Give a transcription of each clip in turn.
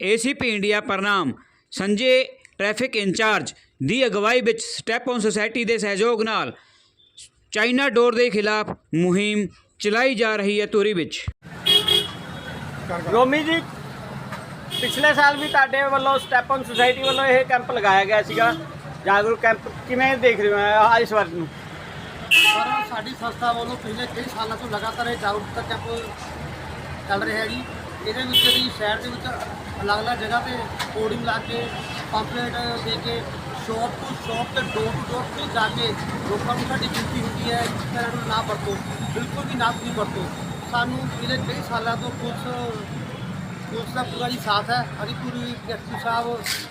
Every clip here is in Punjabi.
ਏਸੀਪੀ ਇੰਡੀਆ ਪ੍ਰਨਾਮ ਸੰਜੇ ਟ੍ਰੈਫਿਕ ਇੰਚਾਰਜ ਦੀ ਅਗਵਾਈ ਵਿੱਚ ਸਟੈਪ ਔਨ ਸੁਸਾਇਟੀ ਦੇ ਸਹਿਯੋਗ ਨਾਲ ਚਾਈਨਾ ਡੋਰ ਦੇ ਖਿਲਾਫ ਮੁਹਿੰਮ ਚਲਾਈ ਜਾ ਰਹੀ ਹੈ ਧੂਰੀ ਵਿੱਚ। ਰੋਮੀ ਜੀ ਪਿਛਲੇ ਸਾਲ ਵੀ ਤੁਹਾਡੇ ਵੱਲੋਂ ਸਟੈਪ ਔਨ ਸੁਸਾਇਟੀ ਵੱਲੋਂ ਇਹ ਕੈਂਪ ਲਗਾਇਆ ਗਿਆ ਸੀਗਾ। ਜਾਗਰੂਕ ਕੈਂਪ ਕਿਵੇਂ ਦੇਖ ਰਹੇ ਹੋ ਇਸ ਵਾਰ ਨੂੰ? ਪਰ ਸਾਡੀ ਸੰਸਥਾ ਵੱਲੋਂ ਪਿਛਲੇ ਕਈ ਸਾਲਾਂ ਤੋਂ ਲਗਾਤਾਰ ਇਹ ਜਾਗਰੂਕਤਾ ਕੈਂਪ ਚੱਲ ਰਿਹਾ ਹੈ ਜੀ। ਇਹਦੇ ਵਿੱਚ ਜਿਹੜੀ ਸ਼ਹਿਰ ਦੇ ਵਿੱਚ ਅਲੱਗ-ਅਲੱਗ ਜਗ੍ਹਾ ਤੇ ਹੋਰਡਿੰਗ ਲਾ ਕੇ ਪੰਪਲੇਟ ਦੇ ਕੇ ਸ਼ੌਪ ਤੋਂ ਸ਼ੌਪ ਤੇ ਡੋਰ ਟੂ ਡੋਰ ਤੇ ਜਾ ਕੇ ਲੋਕਾਂ ਨੂੰ ਸਾਡੀ ਬੇਨਤੀ ਹੁੰਦੀ ਹੈ ਇਸ ਤਰ੍ਹਾਂ ਨੂੰ ਨਾ ਵਰਤੋ ਬਿਲਕੁਲ ਵੀ ਨਾ ਤੁਸੀਂ ਵਰਤੋ। ਸਾਨੂੰ ਪਿਛਲੇ ਕਈ ਸਾਲਾਂ ਤੋਂ ਪੁਲਿਸ ਪੁਲਿਸ ਦਾ ਪੂਰਾ ਜੀ ਸਾਥ ਹੈ। ਅਸੀਂ ਪੂਰੀ ਐਸਪੀ ਸਾਹਿਬ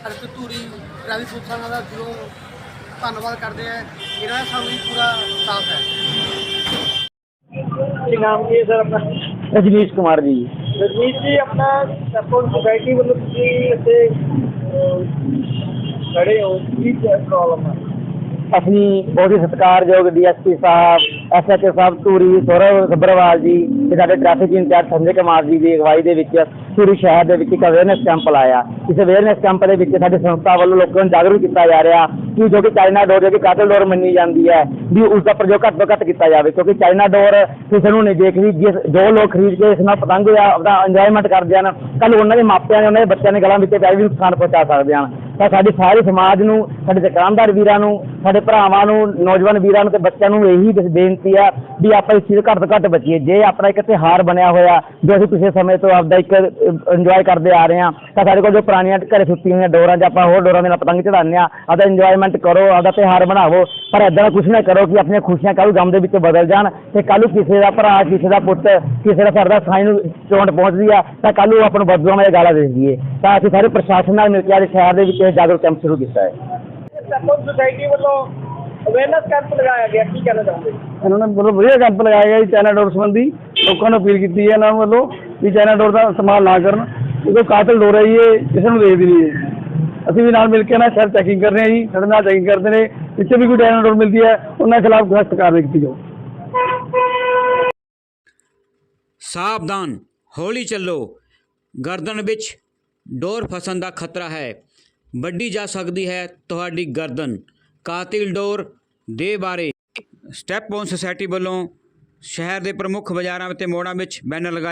ਅਰਕ ਧੂਰੀ ਟ੍ਰੈਫਿਕ ਪੁਲਿਸਾਂ ਦਾ ਦਿਲੋਂ ਧੰਨਵਾਦ ਕਰਦੇ ਆ ਇਹਨਾਂ ਦਾ ਸਾਨੂੰ ਵੀ ਪੂਰਾ ਸਾਥ ਹੈ। ਕੀ ਨਾਮ ਕੀ ਹੈ ਸਰ ਆਪਣਾ? ਰਜਨੀਸ਼ ਕੁਮਾਰ ਜੀ। ਰਜਨੀਸ਼ ਜੀ, ਆਪਣਾ ਸਟੈਪ ਸੁਸਾਇਟੀ ਵੱਲੋਂ ਤੁਸੀਂ ਇੱਥੇ ਖੜੇ ਹੋ। ਕੀ ਪ੍ਰੋਬਲਮ ਹੈ ਅਸੀਂ ਬਹੁਤ ਹੀ ਸਤਿਕਾਰਯੋਗ ਡੀਐਸਪੀ ਸਾਹਿਬ, ਐਸਐਚਓ ਸਾਹਿਬ, ਧੂਰੀ, ਸੌਰਵ ਸੱਭਰਵਾਲ ਜੀ, ਤੇ ਸਾਡੇ ਟ੍ਰੈਫਿਕ ਇੰਚਾਰਜ ਸੰਜੇ ਕੁਮਾਰ ਜੀ ਦੀ ਅਗਵਾਈ ਦੇ ਵਿੱਚ ਧੂਰੀ ਸ਼ਹਿਰ ਦੇ ਵਿੱਚ ਇੱਕ ਅਵੇਅਰਨੈਸ ਕੈਂਪ ਲਾਇਆ। ਇਸ ਅਵੇਅਰਨੈਸ ਕੈਂਪ ਦੇ ਵਿੱਚ ਸਾਡੀ ਸੰਸਥਾ ਵੱਲੋਂ ਲੋਕਾਂ ਨੂੰ ਜਾਗਰੂਕ ਕੀਤਾ ਜਾ ਰਿਹਾ ਕਿ ਜੋ ਕਿ ਚਾਈਨਾ ਡੋਰ ਜੋ ਕਿ ਕਾਤਲ ਡੋਰ ਮੰਨੀ ਜਾਂਦੀ ਹੈ, ਵੀ ਉਸ ਦਾ ਪ੍ਰਯੋਗ ਘੱਟ ਤੋਂ ਘੱਟ ਕੀਤਾ ਜਾਵੇ। ਕਿਉਂਕਿ ਚਾਈਨਾ ਡੋਰ ਕਿਸੇ ਨੂੰ ਨਹੀਂ ਦੇਖਦੀ ਜਿਸ ਜੋ ਲੋਕ ਖਰੀਦ ਕੇ ਇਸ ਨਾਲ ਪਤੰਗ ਜਾਂ ਆਪਦਾ ਇੰਜੋਇਮੈਂਟ ਕਰਦੇ ਹਨ ਕੱਲ ਉਹਨਾਂ ਦੇ ਮਾਪਿਆਂ ਨੇ, ਉਹਨਾਂ ਦੇ ਬੱਚਿਆਂ ਦੇ ਗਲਾਂ ਵਿੱਚ ਪੈ ਵੀ ਨੁਕਸਾਨ ਪਹੁੰਚਾ ਸਕਦੇ ਹਨ। ਤਾਂ ਸਾਡੀ ਸਾਰੇ ਸਮਾਜ ਨੂੰ, ਸਾਡੇ ਦੁਕਾਨਦਾਰ ਵੀਰਾਂ ਨੂੰ, ਸਾਡੇ ਭਰਾਵਾਂ ਨੂੰ, ਨੌਜਵਾਨ ਵੀਰਾਂ ਨੂੰ ਤੇ ਬੱਚਿਆਂ ਨੂੰ ਇਹੀ ਬੇਨਤੀ ਆ ਵੀ ਆਪਾਂ ਇਸ ਚੀਜ਼ ਘੱਟ ਤੋਂ ਘੱਟ ਬਚੀਏ। ਜੇ ਆਪਣਾ ਇੱਕ ਤਿਉਹਾਰ ਬਣਿਆ ਹੋਇਆ, ਜੋ ਅਸੀਂ ਪਿਛਲੇ ਸਮੇਂ ਤੋਂ ਆਪਦਾ ਇੱਕ ਇੰਜੋਏ ਕਰਦੇ ਆ ਰਹੇ ਹਾਂ। ਤਾਂ ਸਾਡੇ ਕੋਲ ਜੋ ਪੁਰਾਣੀਆਂ ਘਰੇ ਸੁੱਤੀਆਂ ਹੋਈਆਂ ਡੋਰਾਂ ਜਾਂ ਆਪਾਂ ਹੋਰ ਡੋਰਾਂ ਦੇ ਨਾਲ ਪਤੰਗ ਚੜਾਉਂਦੇ ਆ ਆਪਦਾ ਇੰਜੋਇਮੈਂਟ ਕਰੋ ਆਪਦਾ ਤਿਉਹਾਰ ਬਣਾਵੋ ਪਰ ਏਦਾਂ ਕੁਝ ਨਾ ਕਰੋ ਕਿ ਆਪਣੀਆਂ ਖੁਸ਼ੀਆਂ ਕੱਲ੍ਹ ਗਮ ਦੇ ਵਿੱਚ ਬਦਲ ਜਾਣ ਤੇ ਕੱਲ੍ਹ ਨੂੰ ਕਿਸੇ ਦਾ ਭਰਾ ਕਿਸੇ ਦਾ ਪੁੱਤ ਕਿਸੇ ਦਾ ਸਰਦਾ ਸਾਈਂ ਨੂੰ ਚੋਟ ਪਹੁੰਚਦੀ ਆ ਤਾਂ ਕੱਲ੍ਹ ਨੂੰ ਆਪਾਂ ਨੂੰ ਬਦਦੁਆਵਾਂ ਦੀਆਂ ਗਾਲਾਂ ਦੇ ਦਈਏ। ਤਾਂ ਅਸੀਂ ਸਾਰੇ ਪ੍ਰਸ਼ਾਸਨ ਨਾਲ ਮਿਲ ਕੇ ਅੱਜ ਸ਼ਹਿਰ ਦੇ ਵਿੱਚ ਇਹ ਜਾਗਰੂਕ ਕੈਂਪ ਸ਼ੁਰੂ ਕੀਤਾ ਹੈ। ਸਟੈਪ ਔਨ ਸੁਸਾਇਟੀ ਵੱਲੋਂ ਅਵੇਅਰਨੈਸ ਕੈਂਪ ਲਗਾਇਆ ਗਿਆ ਕੀ ਕਹਿਣਾ ਚਾਹੁੰਦੇ ਇਹਨਾਂ ਨੇ ਬਹੁਤ ਵਧੀਆ ਕੈਂਪ ਲਗਾਇਆ ਗਿਆ ਜੀ ਚਾਈਨਾ ਡੋਰ ਸੰਬੰਧੀ। ਲੋਕਾਂ ਨੂੰ ਅਪੀਲ ਕੀਤੀ ਹੈ ਇਹਨਾਂ ਵੱਲੋਂ। ਵੀ ਚਾਈਨਾ ਡੋਰ ਦਾ ਇਸਤੇਮਾਲ ਨਾ ਕਰਨ, ਕਿਉਂਕਿ ਕਾਤਲ ਡੋਰ ਹੈ ਇਹ ਕਿਸੇ ਨੂੰ ਦੇਖਦੀ ਨਹੀਂ ਹੈ। ਅਸੀਂ ਵੀ ਨਾਲ ਮਿਲ ਕੇ ਨਾ ਸ਼ਹਿਰ ਚੈਕਿੰਗ ਕਰ ਰਹੇ ਹਾਂ ਜੀ, ਸਾਡੇ ਨਾਲ ਚੈਕਿੰਗ ਕਰਦੇ ਨੇ ਜਿੱਥੇ ਵੀ ਕੋਈ ਚਾਈਨਾ ਡੋਰ ਮਿਲਦੀ ਹੈ, ਉਹਨਾਂ ਖਿਲਾਫ ਸਖਤ ਕਾਰਵਾਈ ਕੀਤੀ ਜਾਓ ਸਾਵਧਾਨ, ਹੌਲੀ ਚੱਲੋ। ਗਰਦਨ ਵਿੱਚ ਡੋਰ ਫਸਣ ਦਾ ਖਤਰਾ ਹੈ। ਵੱਡੀ ਜਾ ਸਕਦੀ ਹੈ ਤੁਹਾਡੀ ਗਰਦਨ। ਕਾਤਿਲ ਡੋਰ ਦੇ ਬਾਰੇ ਸਟੈਪ ਔਨ ਸੁਸਾਇਟੀ ਵੱਲੋਂ ਸ਼ਹਿਰ ਦੇ ਪ੍ਰਮੁੱਖ ਬਾਜ਼ਾਰਾਂ ਅਤੇ ਮੋੜਾਂ ਵਿੱਚ ਬੈਨਰ ਲਗਾਏ